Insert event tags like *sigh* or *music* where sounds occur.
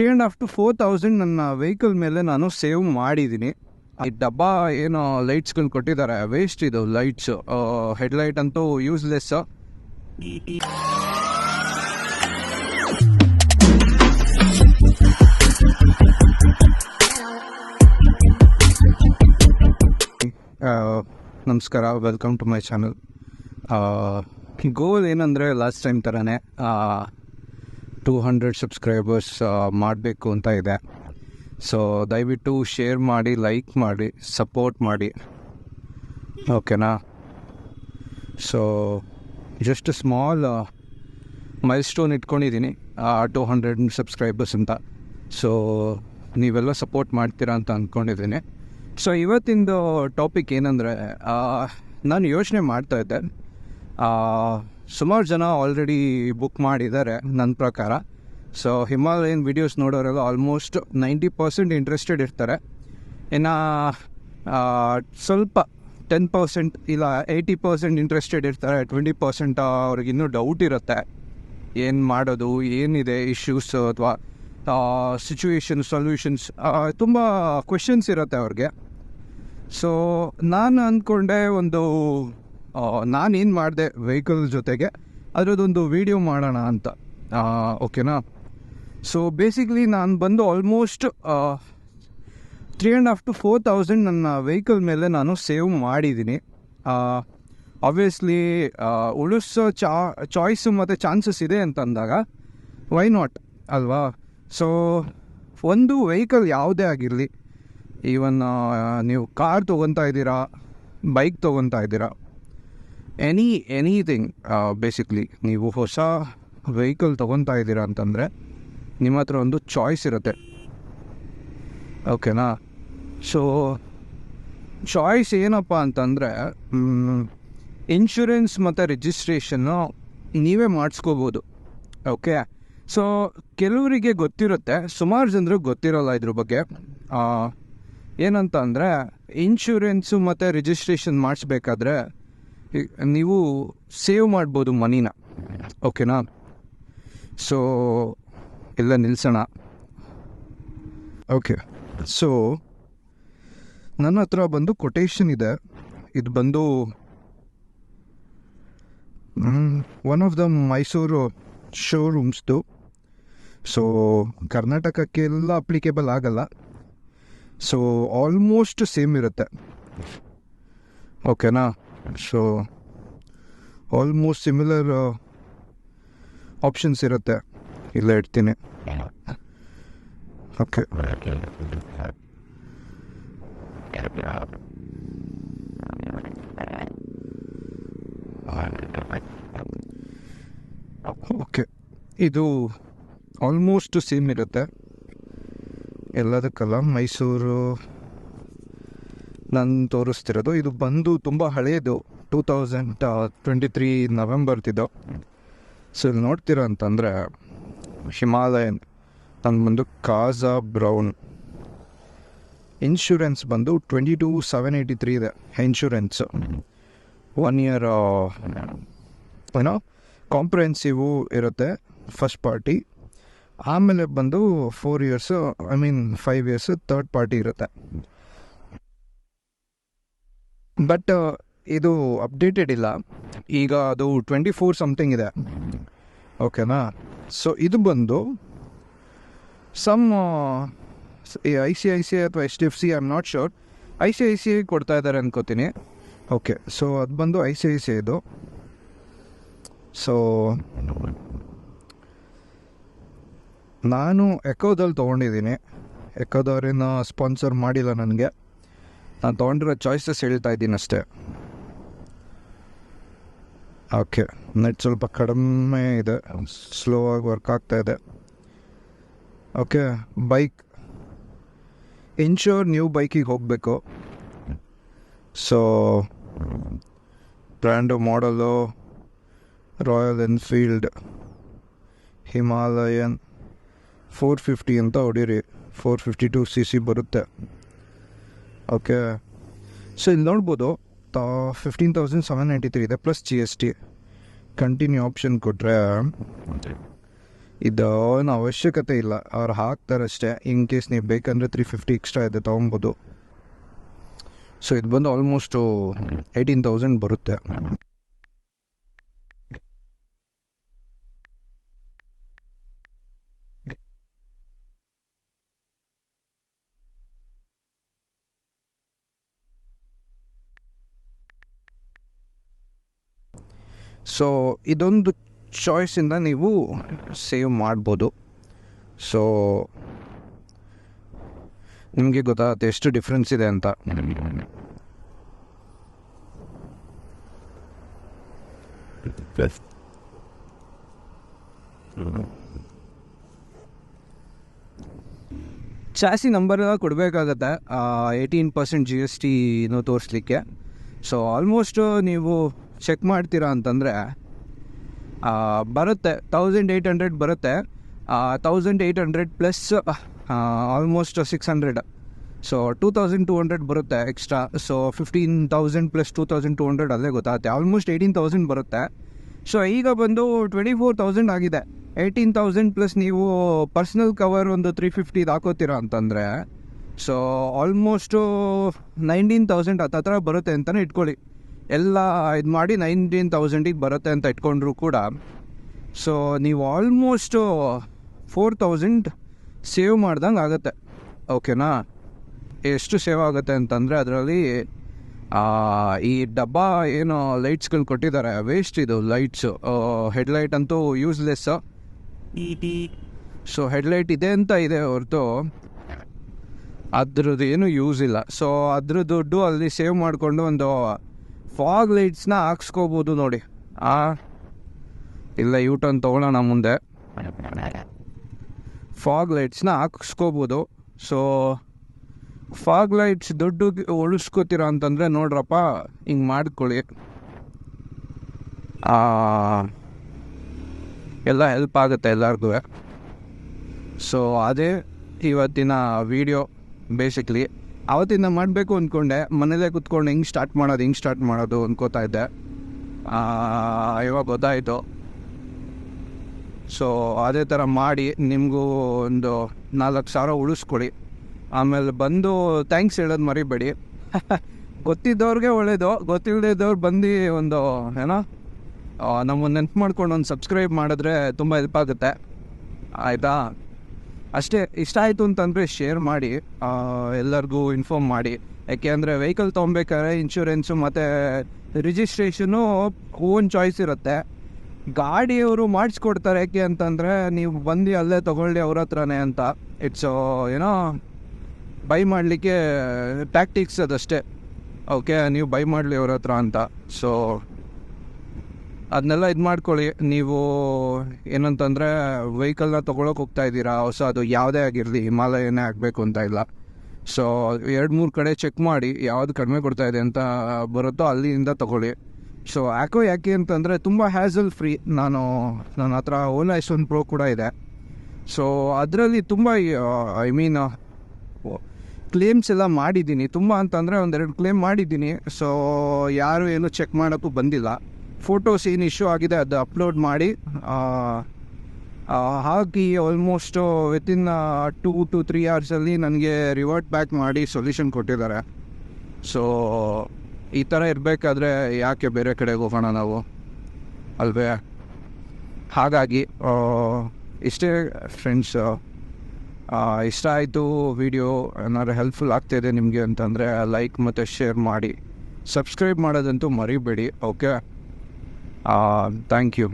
Three and half to four thousand ನನ್ನ vehicle ಮೇಲೆ ನಾನು ಸೇವ್ ಮಾಡಿದ್ದೀನಿ. ಈ ಡಬ್ಬ ಏನು ಲೈಟ್ಸ್ಗಳು ಕೊಟ್ಟಿದ್ದಾರೆ. ವೇಸ್ಟ್ ಇದು ಲೈಟ್ಸ್ ಹೆಡ್ಲೈಟ್ ಅಂತೂ ಯೂಸ್ಲೆಸ್ ನಮಸ್ಕಾರ welcome to my channel goal ಏನಂದರೆ ಲಾಸ್ಟ್ ಟೈಮ್ ಥರನೇ ಟೂ ಹಂಡ್ರೆಡ್ ಸಬ್ಸ್ಕ್ರೈಬರ್ಸ್ ಮಾಡಬೇಕು ಅಂತ ಇದೆ. ಸೊ ದಯವಿಟ್ಟು ಶೇರ್ ಮಾಡಿ ಲೈಕ್ ಮಾಡಿ ಸಪೋರ್ಟ್ ಮಾಡಿ. ಓಕೆನಾ so just small milestone ಇಟ್ಕೊಂಡಿದ್ದೀನಿ ಟೂ ಹಂಡ್ರೆಡ್ ಸಬ್ಸ್ಕ್ರೈಬರ್ಸ್ ಅಂತ. ಸೊ ನೀವೆಲ್ಲ ಸಪೋರ್ಟ್ ಮಾಡ್ತೀರಾ ಅಂತ ಅಂದ್ಕೊಂಡಿದ್ದೀನಿ ಸೊ ಇವತ್ತಿಂದು ಟಾಪಿಕ್ ಏನಂದರೆ ನಾನು ಯೋಚನೆ ಮಾಡ್ತಾ ಇದ್ದೆ. ಸುಮಾರು ಜನ ಆಲ್ರೆಡಿ ಬುಕ್ ಮಾಡಿದ್ದಾರೆ ನನ್ನ ಪ್ರಕಾರ. ಸೊ ಹಿಮಾಲಯನ್ ವಿಡಿಯೋಸ್ ನೋಡೋರೆಲ್ಲ ಆಲ್ಮೋಸ್ಟ್ ನೈಂಟಿ ಪರ್ಸೆಂಟ್ ಇಂಟ್ರೆಸ್ಟೆಡ್ ಇರ್ತಾರೆ. ಇನ್ನು ಸ್ವಲ್ಪ ಟೆನ್ ಪರ್ಸೆಂಟ್ ಇಲ್ಲ ಏಯ್ಟಿ ಪರ್ಸೆಂಟ್ ಇಂಟ್ರೆಸ್ಟೆಡ್ ಇರ್ತಾರೆ ಟ್ವೆಂಟಿ ಪರ್ಸೆಂಟ್ ಅವ್ರಿಗೆ ಇನ್ನೂ ಡೌಟ್ ಇರುತ್ತೆ. ಏನು ಮಾಡೋದು, ಏನಿದೆ ಇಶ್ಯೂಸ್ ಅಥವಾ ಸಿಚುವೇಶನ್ ಸೊಲ್ಯೂಷನ್ಸ್ ತುಂಬ ಕ್ವೆಶನ್ಸ್ ಇರುತ್ತೆ ಅವ್ರಿಗೆ. ಸೊ ನಾನು ಅಂದ್ಕೊಂಡೆ ಒಂದು ನಾನೇನು ಮಾಡಿದೆ ವೆಹಿಕಲ್ ಜೊತೆಗೆ, ಅದರದ್ದೊಂದು ವೀಡಿಯೋ ಮಾಡೋಣ ಅಂತ. ಓಕೆನಾ ಸೊ ಬೇಸಿಕ್ಲಿ ನಾನು ಬಂದು almost three and half to four thousand ನನ್ನ ವೆಹಿಕಲ್ ಮೇಲೆ ನಾನು ಸೇವ್ ಮಾಡಿದ್ದೀನಿ. ಆಬ್ವಿಯಸ್ಲಿ ಉಳಿಸೋ ಚಾ ಚಾಯ್ಸು ಮತ್ತು ಚಾನ್ಸಸ್ ಇದೆ ಅಂತ ಅಂದಾಗ ವೈ ನಾಟ್ ಅಲ್ವಾ? ಸೊ ಒಂದು ವೆಹಿಕಲ್ ಯಾವುದೇ ಆಗಿರಲಿ ಈವನ್ ನೀವು ಕಾರ್ ತೊಗೊತಾ ಇದ್ದೀರಾ ಬೈಕ್ ತೊಗೊತಾ ಇದ್ದೀರಾ ಎನಿ ಎನಿಥಿಂಗ್ ಬೇಸಿಕ್ಲಿ ನೀವು ಹೊಸ ವೆಹಿಕಲ್ ತೊಗೊತಾ ಇದ್ದೀರಾ ಅಂತಂದರೆ ನಿಮ್ಮ ಹತ್ರ ಒಂದು ಚಾಯ್ಸ್ ಇರುತ್ತೆ. ಓಕೆನಾ ಸೊ ಚಾಯ್ಸ್ ಏನಪ್ಪ ಅಂತಂದರೆ ಇನ್ಶೂರೆನ್ಸ್ ಮತ್ತು ರಿಜಿಸ್ಟ್ರೇಷನ್ನು ನೀವೇ ಮಾಡಿಸ್ಕೋಬೋದು. ಓಕೆ ಸೊ ಕೆಲವರಿಗೆ ಗೊತ್ತಿರುತ್ತೆ, ಸುಮಾರು ಜನರಿಗೆ ಗೊತ್ತಿರೋಲ್ಲ ಇದ್ರ ಬಗ್ಗೆ. ಏನಂತ ಅಂದರೆ ಇನ್ಶೂರೆನ್ಸು ಮತ್ತು ರಿಜಿಸ್ಟ್ರೇಷನ್ ಮಾಡಿಸ್ಬೇಕಾದ್ರೆ ನೀವು ಸೇವ್ ಮಾಡ್ಬೋದು ಮನಿನ. ಓಕೆನಾ ಸೊ ಎಲ್ಲ ನಿಲ್ಸೋಣ. ಓಕೆ ಸೊ ನನ್ನ ಹತ್ರ ಬಂದು ಕೊಟೇಶನ್ ಇದೆ. ಇದು ಬಂದು ಒನ್ ಆಫ್ ದ ಮೈಸೂರು ಶೋರೂಮ್ಸ್ದು ಸೊ ಕರ್ನಾಟಕಕ್ಕೆಲ್ಲ ಅಪ್ಲಿಕೇಬಲ್ ಆಗಲ್ಲ. ಸೊ ಆಲ್ಮೋಸ್ಟ್ ಸೇಮ್ ಇರುತ್ತೆ. ಓಕೆನಾ ಸೊ ಆಲ್ಮೋಸ್ಟ್ ಸಿಮಿಲರ್ ಆಪ್ಷನ್ಸ್ ಇರುತ್ತೆ ಇಲ್ಲ ಇಡ್ತೀನಿ ಓಕೆ ಓಕೆ ಇದು ಆಲ್ಮೋಸ್ಟ್ ಸೇಮ್ ಇರುತ್ತೆ. ಎಲ್ಲದಕ್ಕಲ್ಲ ಮೈಸೂರು ನಾನು ತೋರಿಸ್ತಿರೋದು, ಇದು ಬಂದು ತುಂಬ ಹಳೆಯದು ಟೂ ತೌಸಂಡ್ ಟ್ವೆಂಟಿ ತ್ರೀ ನವೆಂಬರ್ತಿದ್ದು ಸೊ ಇಲ್ಲಿ ನೋಡ್ತಿರೋ ಅಂತಂದರೆ, ಹಿಮಾಲಯನ್ ನನ್ನ ಬಂದು ಕಾಜಾ ಬ್ರೌನ್. ಇನ್ಶೂರೆನ್ಸ್ ಬಂದು twenty two seven eighty three ಇದೆ ಇನ್ಶೂರೆನ್ಸು ಒನ್ ಇಯರ್ ಏನೋ ಕಾಂಪ್ರಹೆನ್ಸಿವು ಇರುತ್ತೆ ಫಸ್ಟ್ ಪಾರ್ಟಿ ಆಮೇಲೆ ಬಂದು four years I mean five years third party ಇರುತ್ತೆ. ಬಟ್ ಇದು ಅಪ್ಡೇಟೆಡ್ ಇಲ್ಲ. ಈಗ ಅದು ಟ್ವೆಂಟಿ ಫೋರ್ ಸಮಥಿಂಗ್ ಇದೆ ಓಕೆನಾ ಸೊ ಇದು ಬಂದು some I C I C I ಅಥವಾ H D F C I am not sure I C I C I ಕೊಡ್ತಾ ಇದ್ದಾರೆ ಅನ್ಕೋತೀನಿ. ಓಕೆ ಸೊ ಅದು ಬಂದು ಐ ಸಿ ಐ ಸಿ ಐದು ಸೊ ನಾನು ಎಕೋದಲ್ಲಿ ತೊಗೊಂಡಿದ್ದೀನಿ. ಎಕೋದವ್ರೇನು ಸ್ಪಾನ್ಸರ್ ಮಾಡಿಲ್ಲ ನನಗೆ. ನಾನು ತೊಗೊಂಡಿರೋ ಚಾಯ್ಸಸ್ ಹೇಳ್ತಾ ಇದ್ದೀನಿ ಅಷ್ಟೇ. ಓಕೆ ನೆಟ್ ಸ್ವಲ್ಪ ಕಡಿಮೆ ಇದೆ. ಸ್ಲೋ ಆಗಿ ವರ್ಕ್ ಆಗ್ತಾ ಇದೆ. ಓಕೆ ಬೈಕ್ ಇನ್ಶೋರ್ ನ್ಯೂ ಬೈಕಿಗೆ ಹೋಗಬೇಕು. ಸೊ ಬ್ರ್ಯಾಂಡು ಮಾಡಲು Royal Enfield Himalayan four fifty ಅಂತ ಹೊಡೀರಿ. Four fifty two C C ಬರುತ್ತೆ. ಓಕೆ. ಸೊ ಇಲ್ಲಿ ನೋಡ್ಬೋದು ತಾ fifteen thousand seven ninety three ಇದೆ plus G S T continue option ಕೊಟ್ಟರೆ ಇದು ಏನು ಅವಶ್ಯಕತೆ ಇಲ್ಲ. ಅವ್ರು ಹಾಕ್ತಾರಷ್ಟೇ ಇನ್ ಕೇಸ್ ನೀವು ಬೇಕಂದರೆ ತ್ರೀ ಫಿಫ್ಟಿ ಎಕ್ಸ್ಟ್ರಾ ಇದೆ ತೊಗೊಬೋದು. ಸೊ ಇದು ಬಂದು ಆಲ್ಮೋಸ್ಟು ಏಯ್ಟೀನ್ ತೌಸಂಡ್ ಬರುತ್ತೆ. ಸೊ ಇದೊಂದು ಚಾಯ್ಸಿಂದ ನೀವು ಸೇವ್ ಮಾಡ್ಬೋದು. ಸೊ ನಿಮಗೆ ಗೊತ್ತಾಗುತ್ತೆ ಎಷ್ಟು ಡಿಫ್ರೆನ್ಸ್ ಇದೆ ಅಂತ. ಚಾಸಿ ನಂಬರ್ ಕೊಡಬೇಕಾಗತ್ತೆ. ಏಯ್ಟೀನ್ ಪರ್ಸೆಂಟ್ ಜಿ ಎಸ್ ಟಿನೂ ತೋರಿಸ್ಲಿಕ್ಕೆ. ಸೊ ಆಲ್ಮೋಸ್ಟ್ ನೀವು ಚೆಕ್ ಮಾಡ್ತೀರಾ ಅಂತಂದರೆ ಬರುತ್ತೆ. ತೌಸಂಡ್ ಏಯ್ಟ್ ಹಂಡ್ರೆಡ್ ಬರುತ್ತೆ. Thousand eight hundred plus almost six hundred so two thousand two hundred ಬರುತ್ತೆ extra so fifteen thousand plus two thousand two hundred ಅದೇ ಗೊತ್ತಾಗುತ್ತೆ. ಆಲ್ಮೋಸ್ಟ್ ಏಯ್ಟೀನ್ ತೌಸಂಡ್ ಬರುತ್ತೆ. ಸೊ ಈಗ ಬಂದು ಟ್ವೆಂಟಿ ಫೋರ್ ತೌಸಂಡ್ ಆಗಿದೆ. Eighteen thousand plus ನೀವು personal cover ಒಂದು three ಫಿಫ್ಟಿದು ಹಾಕೋತೀರಾ ಅಂತಂದರೆ ಸೊ ಆಲ್ಮೋಸ್ಟು ನೈನ್ಟೀನ್ ತೌಸಂಡ್ ಹತ್ತತ್ರ ಬರುತ್ತೆ ಅಂತಲೇ ಇಟ್ಕೊಳ್ಳಿ. ಎಲ್ಲ ಇದು ಮಾಡಿ ನೈನ್ಟೀನ್ ತೌಸಂಡಿಗೆ ಬರುತ್ತೆ ಅಂತ ಇಟ್ಕೊಂಡ್ರು ಕೂಡ. ಸೊ ನೀವು ಆಲ್ಮೋಸ್ಟು ಫೋರ್ ತೌಸಂಡ್ ಸೇವ್ ಮಾಡ್ದಂಗೆ ಆಗುತ್ತೆ. ಓಕೆನಾ ಎಷ್ಟು ಸೇವ್ ಆಗುತ್ತೆ ಅಂತಂದರೆ ಅದರಲ್ಲಿ ಈ ಡಬ್ಬ ಏನು ಲೈಟ್ಸ್ಗಳು ಕೊಟ್ಟಿದ್ದಾರೆ ವೇಸ್ಟ್ ಇದು ಲೈಟ್ಸು ಹೆಡ್ಲೈಟ್ ಅಂತೂ ಯೂಸ್ಲೆಸ್ಸು ಸೊ ಹೆಡ್ಲೈಟ್ ಇದೆ ಅಂತ ಇದೆ ಹೊರತು ಅದ್ರದ್ದು ಏನು ಯೂಸ್ ಇಲ್ಲ. ಸೊ ಅದ್ರ ದುಡ್ಡು ಅಲ್ಲಿ ಸೇವ್ ಮಾಡಿಕೊಂಡು ಒಂದು ಫಾಗ್ ಲೈಟ್ಸ್ನ ಹಾಕ್ಸ್ಕೋಬೋದು ನೋಡಿ. ಆ, ಇಲ್ಲ ಯೂ ಟರ್ನ್ ಮುಂದೆ. ಫಾಗ್ ಲೈಟ್ಸ್ನ ಹಾಕ್ಸ್ಕೋಬೋದು. ಸೊ ಫಾಗ್ ಲೈಟ್ಸ್ ದುಡ್ಡು ಉಳಿಸ್ಕೋತೀರ ಅಂತಂದರೆ ನೋಡ್ರಪ್ಪ, ಹಿಂಗೆ ಮಾಡ್ಕೊಳ್ಳಿ. ಎಲ್ಲ ಹೆಲ್ಪ್ ಆಗುತ್ತೆ ಎಲ್ಲರಿಗೂ. ಸೊ ಅದೇ ಇವತ್ತಿನ ವಿಡಿಯೋ ಬೇಸಿಕ್ಲಿ ಅವತ್ತಿಂದ ಮಾಡಬೇಕು ಅಂದ್ಕೊಂಡೆ ಮನೇಲೇ ಕುತ್ಕೊಂಡು ಹೆಂಗೆ ಸ್ಟಾರ್ಟ್ ಮಾಡೋದು, ಹೆಂಗೆ ಸ್ಟಾರ್ಟ್ ಮಾಡೋದು ಅಂದ್ಕೋತಾ ಇದ್ದೆ. ಇವಾಗ ಗೊತ್ತಾಯಿತು. ಸೊ ಅದೇ ಥರ ಮಾಡಿ ನಿಮಗೂ ಒಂದು ನಾಲ್ಕು ಸಾವಿರ ಉಳಿಸ್ಕೊಡಿ. ಆಮೇಲೆ ಬಂದು ಥ್ಯಾಂಕ್ಸ್ ಹೇಳೋದು ಮರಿಬೇಡಿ. *laughs* ಗೊತ್ತಿದ್ದವ್ರಿಗೆ ಒಳ್ಳೇದು ಗೊತ್ತಿಲ್ಲದಿದ್ದವ್ರು ಬಂದು ಒಂದು, ಏನೋ ನಮ್ಮನ್ನು ನೆನ್ಪು ಮಾಡ್ಕೊಂಡು ಒಂದು ಸಬ್ಸ್ಕ್ರೈಬ್ ಮಾಡಿದ್ರೆ ತುಂಬ ಹೆಲ್ಪ್ ಆಗುತ್ತೆ. ಆಯಿತಾ? ಅಷ್ಟೇ ಇಷ್ಟ ಆಯಿತು ಅಂತಂದರೆ ಶೇರ್ ಮಾಡಿ ಎಲ್ಲರಿಗೂ ಇನ್ಫಾರ್ಮ್ ಮಾಡಿ. ಯಾಕೆ ಅಂದರೆ ವೆಹಿಕಲ್ ತೊಗೊಬೇಕಾದ್ರೆ ಇನ್ಶೂರೆನ್ಸು ಮತ್ತು ರಿಜಿಸ್ಟ್ರೇಷನು ಓನ್ ಚಾಯ್ಸ್ ಇರುತ್ತೆ. ಗಾಡಿಯವರು ಮಾಡಿಸ್ಕೊಡ್ತಾರೆ ಯಾಕೆ ಅಂತಂದರೆ ನೀವು ಬಂದು ಅಲ್ಲೇ ತೊಗೊಳ್ಳಿ ಅವ್ರ ಹತ್ರನೇ ಅಂತ. ಇಟ್ಸ್ ಏನೋ ಬೈ ಮಾಡಲಿಕ್ಕೆ ಟ್ಯಾಕ್ಟಿಕ್ಸ್ ಅದಷ್ಟೇ. ಓಕೆ ನೀವು ಬೈ ಮಾಡಲಿ ಅವ್ರ ಹತ್ರ ಅಂತ. ಸೊ ಅದನ್ನೆಲ್ಲ ಇದು ಮಾಡ್ಕೊಳ್ಳಿ. ನೀವು ಏನಂತಂದರೆ ವೆಹಿಕಲ್ನ ತೊಗೊಳಕ್ಕೆ ಹೋಗ್ತಾ ಇದ್ದೀರಾ, ಹೊಸ ಅದು ಯಾವುದೇ ಆಗಿರಲಿ, ಹಿಮಾಲಯನೇ ಆಗಬೇಕು ಅಂತ ಇಲ್ಲ. ಸೊ ಎರಡು ಮೂರು ಕಡೆ ಚೆಕ್ ಮಾಡಿ, ಯಾವುದು ಕಡಿಮೆ ಕೊಡ್ತಾ ಇದೆ ಅಂತ ಬರುತ್ತೋ ಅಲ್ಲಿಂದ ತೊಗೊಳ್ಳಿ. ಸೊ ಯಾಕೋ ಯಾಕೆ ಅಂತಂದರೆ ತುಂಬ ಹ್ಯಾಸಲ್ ಫ್ರೀ ನಾನು, ನನ್ನ ಹತ್ರ ಓಲಾ ಎಸ್ ಒನ್ ಪ್ರೋ ಕೂಡ ಇದೆ. ಸೊ ಅದರಲ್ಲಿ ತುಂಬ ಐ ಮೀನ್ ಕ್ಲೇಮ್ಸ್ ಎಲ್ಲ ಮಾಡಿದ್ದೀನಿ. ತುಂಬ ಅಂತಂದರೆ ಒಂದೆರಡು ಕ್ಲೇಮ್ ಮಾಡಿದ್ದೀನಿ. ಸೊ ಯಾರು ಏನು ಚೆಕ್ ಮಾಡೋಕ್ಕೂ ಬಂದಿಲ್ಲ. ಫೋಟೋಸ್ ಏನು ಇಶ್ಯೂ ಆಗಿದೆ ಅದು ಅಪ್ಲೋಡ್ ಮಾಡಿ ಹಾಕಿ almost within two to three ಅವರ್ಸಲ್ಲಿ ನನಗೆ ರಿವರ್ಟ್ ಬ್ಯಾಕ್ ಮಾಡಿ ಸೊಲ್ಯೂಷನ್ ಕೊಟ್ಟಿದ್ದಾರೆ. ಸೊ ಈ ಥರ ಇರಬೇಕಾದ್ರೆ ಯಾಕೆ ಬೇರೆ ಕಡೆಗೆ ಹೋಗೋಣ ನಾವು? ಅಲ್ವೇ? ಹಾಗಾಗಿ ಇಷ್ಟೇ ಫ್ರೆಂಡ್ಸ್ ಇಷ್ಟ ಆಯಿತು ವಿಡಿಯೋ ಏನಾದ್ರು ಹೆಲ್ಪ್ಫುಲ್ ಆಗ್ತಾಯಿದೆ ನಿಮಗೆ ಅಂತಂದರೆ ಲೈಕ್ ಮತ್ತು ಶೇರ್ ಮಾಡಿ. ಸಬ್ಸ್ಕ್ರೈಬ್ ಮಾಡೋದಂತೂ ಮರಿಬೇಡಿ ಓಕೆ ಥ್ಯಾಂಕ್ ಯು